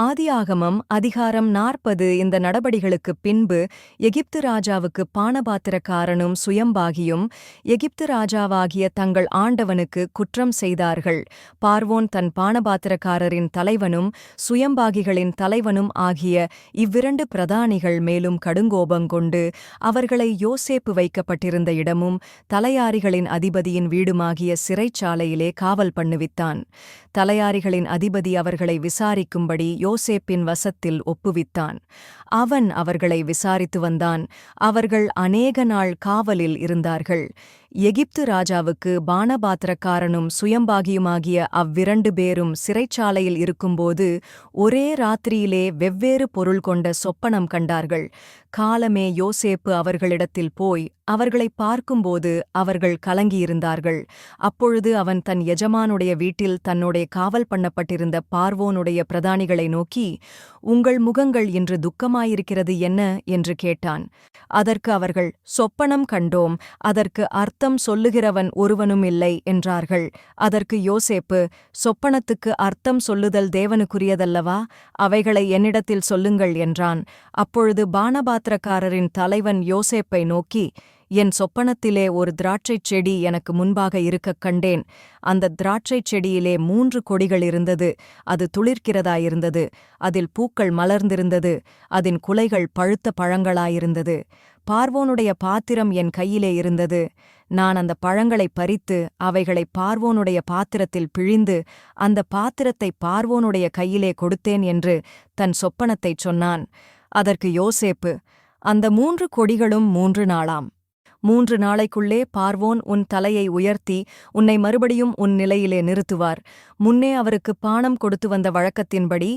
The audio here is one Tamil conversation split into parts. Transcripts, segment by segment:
ஆதியாகமம் அதிகாரம் நாற்பது இந்த நடபடிகளுக்குப் பின்பு எகிப்து ராஜாவுக்கு பானபாத்திரக்காரனும் சுயம்பாகியும் எகிப்து ராஜாவாகிய தங்கள் ஆண்டவனுக்கு குற்றம் செய்தார்கள். பார்வோன் தன் பானபாத்திரக்காரரின் தலைவனும் சுயம்பாகிகளின் தலைவனும் ஆகிய இவ்விரண்டு பிரதானிகள் மேலும் கடுங்கோபங்கொண்டு அவர்களை யோசேப்பு வைக்கப்பட்டிருந்த இடமும் தலையாரிகளின் அதிபதியின் வீடுமாகிய சிறைச்சாலையிலே காவல் பண்ணுவித்தான். தலையாரிகளின் அதிபதி அவர்களை விசாரிக்கும்படி யோசேப்பின் வசத்தில் ஒப்புவித்தான். அவன் அவர்களை விசாரித்து வந்தான். அவர்கள் அநேக நாள் காவலில் இருந்தார்கள். எகிப்து ராஜாவுக்கு பானபாத்திரக்காரனும் சுயம்பாகியுமாகிய அவ்விரண்டு பேரும் சிறைச்சாலையில் இருக்கும்போது ஒரே ராத்திரியிலே வெவ்வேறு பொருள் கொண்ட சொப்பனம் கண்டார்கள். காலமே யோசேப்பு அவர்களிடத்தில் போய் அவர்களை பார்க்கும்போது அவர்கள் கலங்கியிருந்தார்கள். அப்பொழுது அவன் தன் எஜமானுடைய வீட்டில் தன்னுடைய காவல் பண்ணப்பட்டிருந்த பார்வோனுடைய பிரதானிகளை நோக்கி உங்கள் முகங்கள் இன்று துக்கமாயிருக்கிறது என்ன? என்று கேட்டான். அதற்கு அவர்கள் சொப்பனம் கண்டோம் அதற்கு அர்த்தம் அர்த்தம் சொல்லுகிறவன் ஒருவனும் இல்லை என்றார்கள். அதற்கு யோசேப்பு சொப்பனத்துக்கு அர்த்தம் சொல்லுதல் தேவனுக்குரியதல்லவா? அவைகளை என்னிடத்தில் சொல்லுங்கள் என்றான். அப்பொழுது பானபாத்திரக்காரரின் தலைவன் யோசேப்பை நோக்கி என் சொப்பனத்திலே ஒரு திராட்சைச் செடி எனக்கு முன்பாக இருக்கக் கண்டேன். அந்த திராட்சைச் செடியிலே மூன்று கொடிகள் இருந்தது. அது துளிர்க்கிறதாயிருந்தது. அதில் பூக்கள் மலர்ந்திருந்தது. அதன் குலைகள் பழுத்த பழங்களாயிருந்தது. பார்வோனுடைய பாத்திரம் என் கையிலே இருந்தது. நான் அந்த பழங்களை பறித்து அவைகளை பார்வோனுடைய பாத்திரத்தில் பிழிந்து அந்த பாத்திரத்தை பார்வோனுடைய கையிலே கொடுத்தேன் என்று தன் சொப்பனத்தைச் சொன்னான். அதற்கு யோசேப்பு அந்த மூன்று கொடிகளும் மூன்று நாளாம். மூன்று நாளைக்குள்ளே பார்வோன் உன் தலையை உயர்த்தி உன்னை மறுபடியும் உன் நிலையிலே நிறுத்துவார். முன்னே அவருக்கு பானம் கொடுத்து வந்த வழக்கத்தின்படி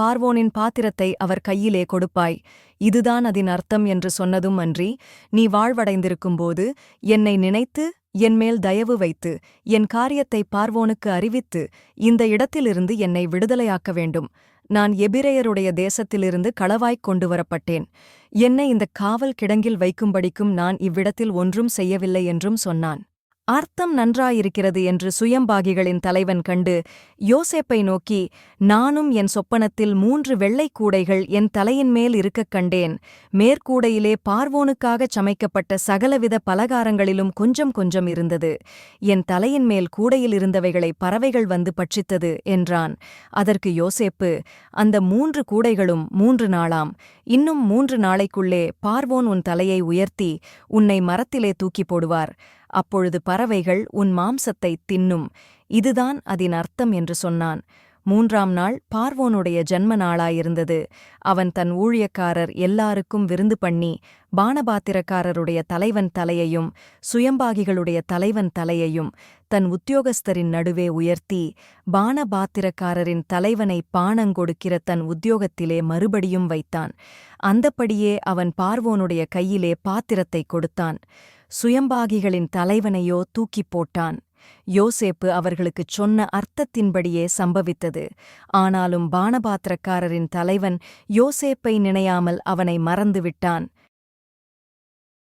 பார்வோனின் பாத்திரத்தை அவர் கையிலே கொடுப்பாய். இதுதான் அதன் அர்த்தம் என்று சொன்னதும் அன்றி நீ வாழ்வடைந்திருக்கும்போது என்னை நினைத்து என்மேல் தயவு வைத்து என் காரியத்தை பார்வோனுக்கு அறிவித்து இந்த இடத்திலிருந்து என்னை விடுதலையாக்க வேண்டும். நான் எபிரேயருடைய தேசத்திலிருந்து களவாய்க் கொண்டு வரப்பட்டேன். என்னை இந்த காவல் கிடங்கில் வைக்கும்படிக்கும் நான் இவ்விடத்தில் ஒன்றும் செய்யவில்லை என்றும் சொன்னான். அர்த்தம் நன்றாயிருக்கிறது என்று சுயம்பாகிகளின் தலைவன் கண்டு யோசேப்பை நோக்கி நானும் என் சொப்பனத்தில் மூன்று வெள்ளைக் கூடைகள் என் தலையின் மேல் இருக்கக் கண்டேன். மேற்கூடையிலே பார்வோனுக்காகச் சமைக்கப்பட்ட சகலவித பலகாரங்களிலும் கொஞ்சம் கொஞ்சம் இருந்தது. என் தலையின் மேல் கூடையில் இருந்தவைகளை பறவைகள் வந்து பட்சித்தது என்றான். அதற்கு யோசேப்பு அந்த மூன்று கூடைகளும் மூன்று நாளாம். இன்னும் மூன்று நாளைக்குள்ளே பார்வோன் உன் தலையை உயர்த்தி உன்னை மரத்திலே தூக்கி போடுவார். அப்பொழுது பறவைகள் உன் மாம்சத்தை தின்னும். இதுதான் அதன் அர்த்தம் என்று சொன்னான். மூன்றாம் நாள் பார்வோனுடைய ஜன்ம நாளாயிருந்தது. அவன் தன் ஊழியக்காரர் எல்லாருக்கும் விருந்து பண்ணி பானபாத்திரக்காரருடைய தலைவன் தலையையும் சுயம்பாகிகளுடைய தலைவன் தலையையும் தன் உத்தியோகஸ்தரின் நடுவே உயர்த்தி பானபாத்திரக்காரரின் தலைவனை பானங்கொடுக்கிற தன் உத்தியோகத்திலே மறுபடியும் வைத்தான். அந்தப்படியே அவன் பார்வோனுடைய கையிலே பாத்திரத்தைக் கொடுத்தான். சுயம்பாகிகளின் தலைவனையோ தூக்கிப் போட்டான். யோசேப்பு அவர்களுக்குச் சொன்ன அர்த்தத்தின்படியே சம்பவித்தது. ஆனாலும் பானபாத்திரக்காரரின் தலைவன் யோசேப்பை நினையாமல் அவனை மறந்துவிட்டான்.